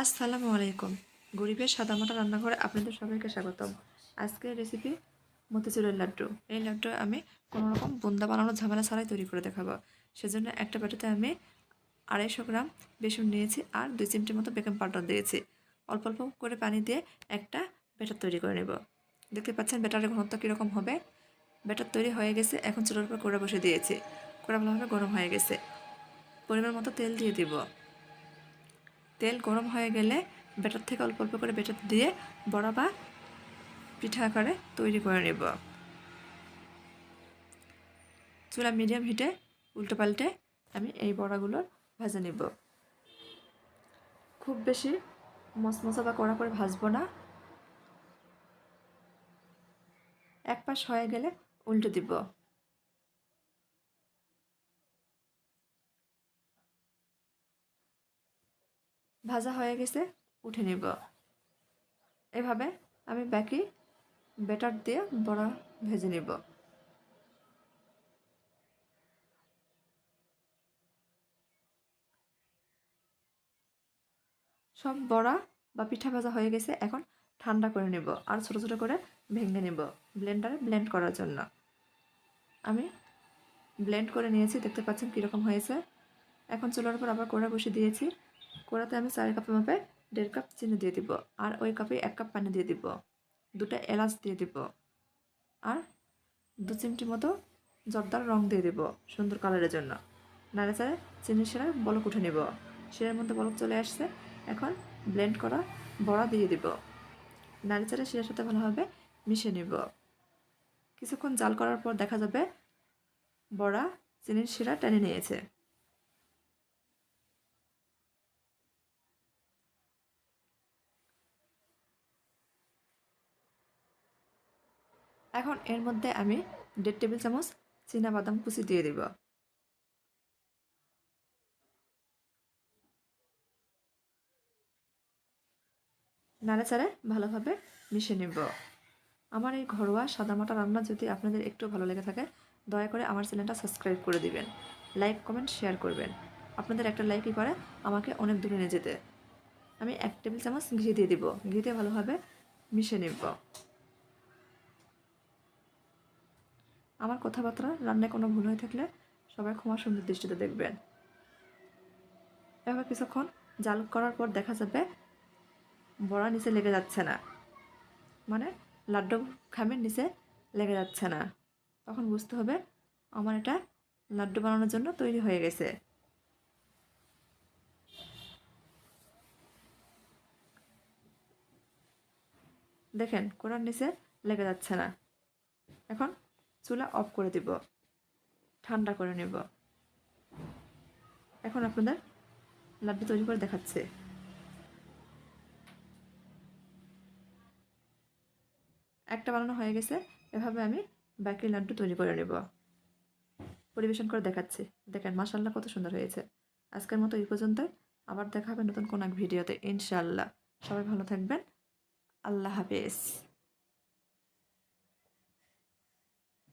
আসসালামু আলাইকুম। গরিবের সাদামাটা রান্নাঘরে আপনাদের সবাইকে স্বাগতম। আজকের রেসিপি মতিচুরের লাড্ডু। এই লাড্ডু আমি কোনো রকম বুন্দা বানানোর ঝামেলা ছাড়াই তৈরি করে দেখাবো। সেজন্য একটা বাটিতে আমি আড়াইশো গ্রাম বেসন নিয়েছি আর দুই চিমটির মতো বেকিং পাউডার দিয়েছি। অল্প অল্প করে পানি দিয়ে একটা ব্যাটার তৈরি করে নেব। দেখতে পাচ্ছেন ব্যাটারের ঘনত্ব কীরকম হবে? ব্যাটার তৈরি হয়ে গেছে, এখন চুলোর উপর কোড়া বসে দিয়েছি। কোড়া ভালোভাবে গরম হয়ে গেছে। পরিমাণ মতো তেল দিয়ে দিব। তেল গরম হয়ে গেলে ব্যাটার থেকে অল্প অল্প করে ব্যাটার দিয়ে বড়া বা পিঠা আকারে তৈরি করে নেব। চুলা মিডিয়াম হিটে উল্টো পাল্টে আমি এই বড়াগুলোর ভেজে নেব। খুব বেশি মশমশা বা কড়া করে ভাজবো না। এক পাশ হয়ে গেলে উল্টে দিব। ভাজা হয়ে গেছে, উঠে নিব। এভাবে আমি বাকি বেটার দিয়ে বড়া ভেজে নিব। সব বড়া বা পিঠা ভাজা হয়ে গেছে, এখন ঠান্ডা করে নেব আর ছোটো ছোটো করে ভেঙে নেব ব্লেন্ডারে ব্লেন্ড করার জন্য। আমি ব্লেন্ড করে নিয়েছি, দেখতে পাচ্ছেন কীরকম হয়েছে। এখন চুলার উপর আবার কড়া বসে দিয়েছি। কড়াতে আমি চার কাপের মাপে দেড় কাপ চিনি দিয়ে দিব আর ওই কাপে এক কাপ পানি দিয়ে দিব। দুটা এলাচ দিয়ে দিব আর দু চিমটি মতো জর্দার রং দিয়ে দিব সুন্দর কালারের জন্য। নাড়ে চাড়ে চিনির সেরা বলক উঠে নিব। সেরার মধ্যে বলক চলে আসছে, এখন ব্লেন্ড করা বড়া দিয়ে দিব। নাড়ে চাড়ে শিরার সাথে ভালোভাবে মিশিয়ে নিব। কিছুক্ষণ জাল করার পর দেখা যাবে বড়া চিনির শিরা টেনে নিয়েছে। এখন এর মধ্যে আমি দেড় টেবিল চামচ চীনা বাদাম কুচি দিয়ে দিব। নাড়াচাড়ে ভালোভাবে মিশে নেব। আমার এই ঘরোয়া সাদামাটা রান্না যদি আপনাদের একটু ভালো লেগে থাকে, দয়া করে আমার চ্যানেলটা সাবস্ক্রাইব করে দিবেন। লাইক, কমেন্ট, শেয়ার করবেন। আপনাদের একটা লাইকই করে আমাকে অনেক দূরে নিয়ে যেতে। আমি এক টেবিল চামচ ঘি দিয়ে দিব। ঘিতে ভালোভাবে মিশে নেব। আমার কথাবার্তা রান্নায় কোনো ভুল হয়ে থাকলে সবাই ক্ষমা সুন্দর দৃষ্টিতে দেখবেন। এবার কিছুক্ষণ জাল করার পর দেখা যাবে বড়া নিচে লেগে যাচ্ছে না। মানে লাড্ডু খামের নিচে লেগে যাচ্ছে না। তখন বুঝতে হবে আমার এটা লাড্ডু বানানোর জন্য তৈরি হয়ে গেছে। দেখেন কোরআন নিচে লেগে যাচ্ছে না। এখন চুলা অফ করে দিব। ঠান্ডা করে নেব। এখন আপনাদের লাড্ডু তৈরি করে দেখাচ্ছে। একটা বানানো হয়ে গেছে, এভাবে আমি বাকি লাড্ডু তৈরি করে নেব। পরিবেশন করে দেখাচ্ছি। দেখেন মাসাল্লাহ কত সুন্দর হয়েছে। আজকের মতো এই পর্যন্তই। আবার দেখা হবে নতুন কোনো এক ভিডিওতে ইনশাল্লাহ সবাই ভালো থাকবেন। আল্লাহ হাফেজ।